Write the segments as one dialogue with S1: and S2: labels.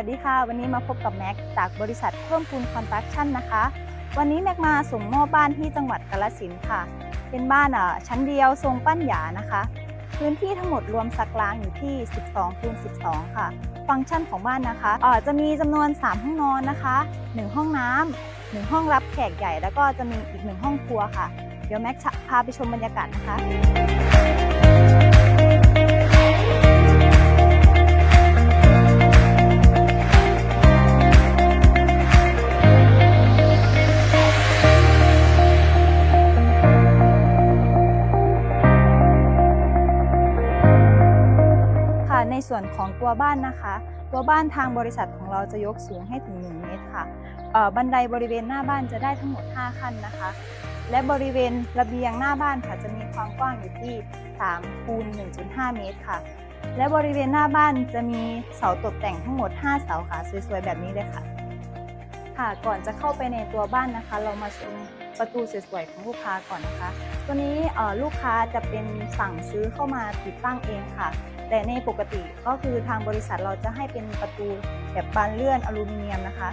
S1: สวัสดีค่ะ วันนี้มาพบกับแม็กจากบริษัทเพิ่มพูนคอนสตรักชั่นนะคะ วันนี้แม็กมาส่งมอบบ้านที่จังหวัดกาฬสินธุ์ค่ะ เป็นบ้านอะชั้นเดียวทรงปั้นหยานะคะ พื้นที่ทั้งหมดรวมสักล้างอยู่ที่ 12คูณ12 ค่ะ ฟังก์ชันของบ้านนะคะอ่อจะมีจำนวน 3 ห้องนอนนะคะ 1 ห้องน้ำหนึ่งห้องรับแขกใหญ่ แล้วก็จะมีอีกหนึ่งห้องครัวค่ะ เดี๋ยวแม็กพาไปชมบรรยากาศนะคะ ส่วนของตัวบ้านนะคะ ตัวบ้านทางบริษัทของเราจะยกสูงให้ถึง 1 เมตรค่ะเอ่อบันไดบริเวณหน้าบ้านจะได้ทั้งหมด 5 ขั้นนะคะ และบริเวณระเบียงหน้าบ้านค่ะจะมีความกว้างอยู่ที่3คูณ1.5 เมตรค่ะ และบริเวณหน้าบ้านจะมีเสาตกแต่งทั้งหมด 5 เสาค่ะสวยๆแบบนี้เลยค่ะ ค่ะก่อนจะเข้าไปในตัวบ้านนะคะ เรามาชมประตูสวยๆของลูกค้าก่อนนะคะ ตัวนี้ลูกค้าจะเป็นสั่งซื้อเข้ามาติดตั้งเองค่ะ แต่ในปกติก็คือทางบริษัทเราจะให้เป็นประตูแบบบานเลื่อนอลูมิเนียมนะคะ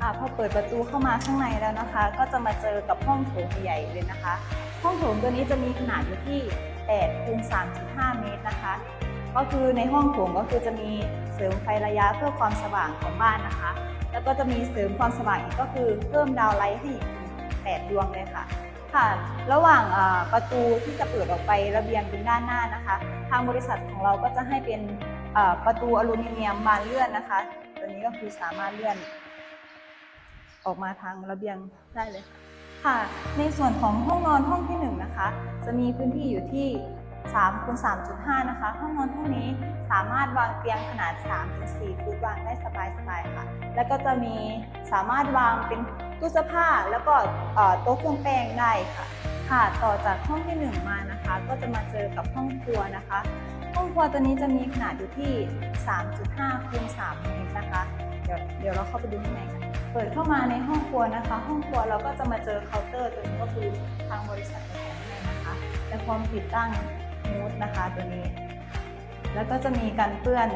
S1: อ่าพอเปิดประตูเข้ามาข้างในแล้วนะคะ ก็จะมาเจอกับห้องโถงใหญ่เลยนะคะ ห้องโถงตัวนี้จะมีขนาดอยู่ที่8คูณ3.5 เมตรนะคะ ก็คือในห้องโถงก็คือจะมี เสริมไฟระยะเพื่อความสว่างของบ้านนะคะ แล้วก็จะมีเสริมความสว่างอีกก็คือเพิ่มดาวไลท์ให้อีกถึง8ดวงเลยค่ะค่ะระหว่างประตูที่จะเปิดออกไประเบียงเป็นด้านหน้านะคะ ทางบริษัทของเราก็จะให้เป็นประตูอลูมิเนียมบานเลื่อนนะคะ ตัวนี้ก็คือสามารถเลื่อน ออกมาทางระเบียงได้เลยค่ะ ในส่วนของห้องนอนห้องที่1นะคะ จะมีพื้นที่อยู่ที่ 3คูณ3.5 นะคะ ห้องนอนห้องนี้สามารถวางเตียงขนาด 3-4 ฟุตวางได้สบายๆค่ะ แล้วก็จะมีสามารถวางเป็นตู้เสื้อผ้าแล้วก็โต๊ะเครื่องแป้งได้ค่ะ ค่ะ ต่อจากห้องที่ 1 มานะคะ ก็จะมาเจอกับห้องครัวนะคะ ห้องครัวตัวนี้จะมีขนาดอยู่ที่ 3.5คูณ3เมตรนะคะ เดี๋ยวเดี๋ยวเราเข้าไปดูข้างในกันเปิดเข้ามาในห้องครัวนะคะ ห้องครัวเราก็จะมาเจอเคาน์เตอร์ตัวนี้ก็คือทางบริษัทเราแถมให้นะคะ และพร้อมติดตั้ง มูดนะคะตัวนี้ แล้วก็จะมีการเปื้อน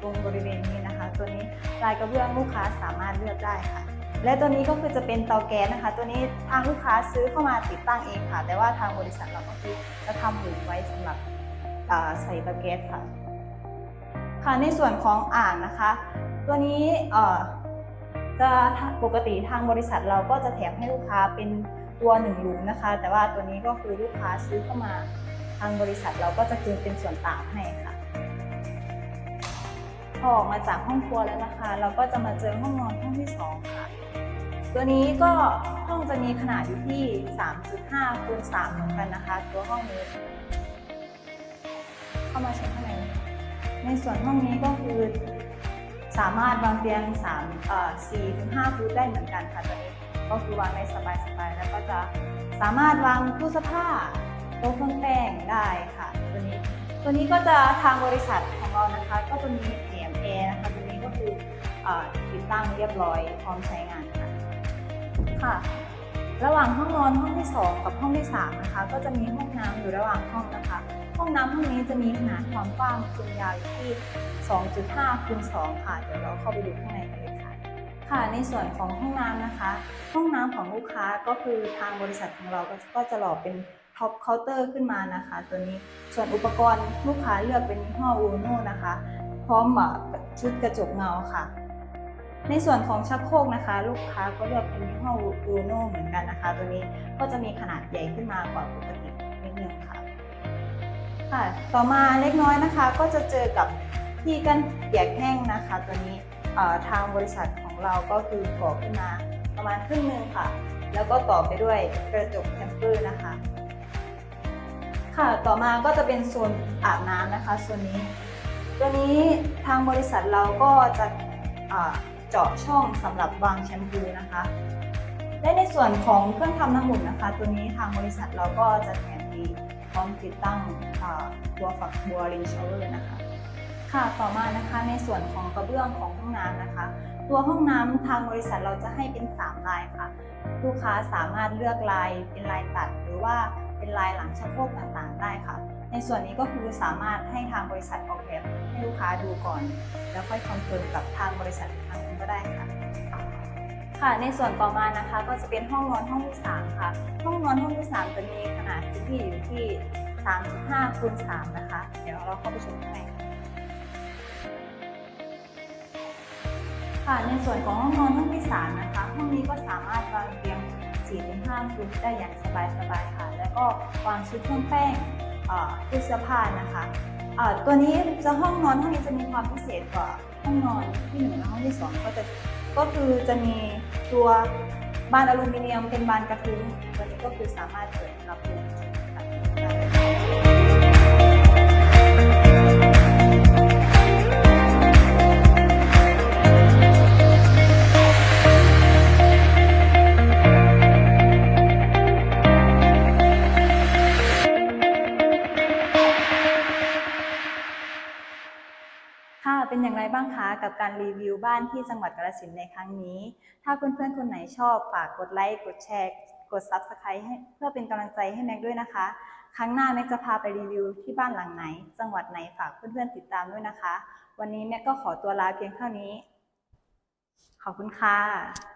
S1: ตรงบริเวณนี้นะคะ ตัวนี้ลายกระเบื้องลูกค้าสามารถเลือกได้ค่ะ และตัวนี้ก็คือจะเป็นเตาแก๊สนะคะ ตัวนี้ทางลูกค้าซื้อเข้ามาติดตั้งเองค่ะ แต่ว่าทางบริษัทเราก็คือจะทำหมุนไว้สำหรับใส่เตาแก๊สค่ะค่ะในส่วนของอ่างนะคะ ตัวนี้จะปกติทางบริษัทเราก็จะแถมให้ลูกค้าเป็นตัวหนึ่งหลุมนะคะ แต่ว่าตัวนี้ก็คือลูกค้าซื้อเข้ามา ทางบริษัทเราก็จะคืนเป็นส่วนต่างให้ค่ะ พอออกมาจากห้องครัวแล้วนะคะ เราก็จะมาเจอห้องนอนห้องที่สองค่ะ ตัวนี้ก็ห้องจะมีขนาดอยู่ที่ 3.5คูณ3เหมือนกันนะคะ ตัวห้องนี้ เข้ามาชมข้างในในส่วนห้องนี้ก็คือสามารถวางเตียง3เอ่อ4ถึง5ฟุตได้เหมือนกันค่ะตัวนี้ก็คือวางได้สบายๆแล้วก็จะสามารถวางตู้เสื้อผ้า โต๊ะเครื่องแป้งได้ค่ะตัวนี้ตัวนี้ก็จะทางบริษัทของเรานะคะ ก็จะมีแถมแอร์นะคะตัวนี้ก็คือติดตั้งเรียบร้อยพร้อมใช้งานค่ะค่ะ ระหว่างห้องนอนห้องที่ 2 กับห้องที่ 3 นะคะ ก็จะมีห้องน้ำอยู่ระหว่างห้องนะคะ ห้องน้ำห้องนี้จะมีขนาดความกว้างคูณยาวอยู่ที่ 2.5คูณ2ค่ะเดี๋ยวเราเข้าไปดูข้างในกันเลยค่ะ ค่ะในส่วนของห้องน้ำนะคะ ห้องน้ำของลูกค้าก็คือทางบริษัทของเราก็จะหล่อเป็น ท็อปเคาน์เตอร์ขึ้นมานะคะ ตัวนี้ส่วนอุปกรณ์ลูกค้าเลือกเป็นยี่ห้ออูโน่นะคะ พร้อมชุดกระจกเงาค่ะ ในส่วนของชักโครกนะคะ ลูกค้าก็เลือกเป็นยี่ห้ออูโน่เหมือนกันนะคะ ตัวนี้ก็จะมีขนาดใหญ่ขึ้นมากว่าปกตินิดนึงค่ะค่ะ ต่อมาเล็กน้อยนะคะ ก็จะเจอกับที่กันเปียกแห้งนะคะ ตัวนี้ทางบริษัทของเราก็คือก่อขึ้นมาประมาณครึ่งนึงค่ะ แล้วก็ต่อไปด้วยกระจกแทมเปอร์นะคะ ค่ะ ต่อมาก็จะเป็นโซนอาบน้ำนะคะส่วนนี้ ตัวนี้ทางบริษัทเราก็จะเจาะช่องสำหรับวางแชมพูนะคะ และในส่วนของเครื่องทำน้ำอุ่นนะคะ ตัวนี้ทางบริษัทเราก็จะแถมฟรีพร้อมติดตั้งตัวฝักบัวรินชาวเวอร์นะคะ ค่ะต่อมานะคะในส่วนของกระเบื้องของห้องน้ำนะคะ ตัวห้องน้ำทางบริษัทเราจะให้เป็น 3 ลายค่ะ ลูกค้าสามารถเลือกลายเป็นลายตัดหรือว่า เป็นลายหลังชักโครกต่างๆ ได้ค่ะ ในส่วนนี้ก็คือสามารถให้ทางบริษัทออกแบบให้ลูกค้าดูก่อน แล้วค่อยคอนเฟิร์มกับทางบริษัทอีกครั้งนึงก็ได้ค่ะ ค่ะ ในส่วนต่อมานะคะก็จะเป็นห้องนอนห้องที่3ค่ะ ห้องนอนห้องที่3จะมีขนาดพื้นที่อยู่ที่ 3.5คูณ3นะคะ เดี๋ยวเราเข้าไปชมข้างในค่ะค่ะในส่วนของห้องนอนห้องที่3นะคะ ห้องนี้ก็สามารถวางเตียง 4-5ฟุตได้อย่างสบายๆค่ะ แล้วก็วางชุดเครื่องแป้งเอ่อตู้เสื้อผ้านะคะตัวนี้จะห้องนอนห้องนี้จะมีความพิเศษกว่าห้องนอนที่หนึ่งและห้องที่สองก็จะก็คือจะมีตัวบานอลูมิเนียมเป็นบานกระทุ้งตัวนี้ก็คือสามารถเปิดรับลม กับการรีวิวบ้านที่จังหวัดกาฬสินธุ์ในครั้งนี้ ถ้าเพื่อนๆคนไหนชอบฝากกดไลค์กดแชร์ กด Subscribe ให้เพื่อเป็นกำลังใจให้แม็กด้วยนะคะ ครั้งหน้าแม็กจะพาไปรีวิวที่บ้านหลังไหน จังหวัดไหนฝากเพื่อนๆติดตามด้วยนะคะ วันนี้แม็กก็ขอตัวลาเพียงเท่านี้ ขอบคุณค่ะ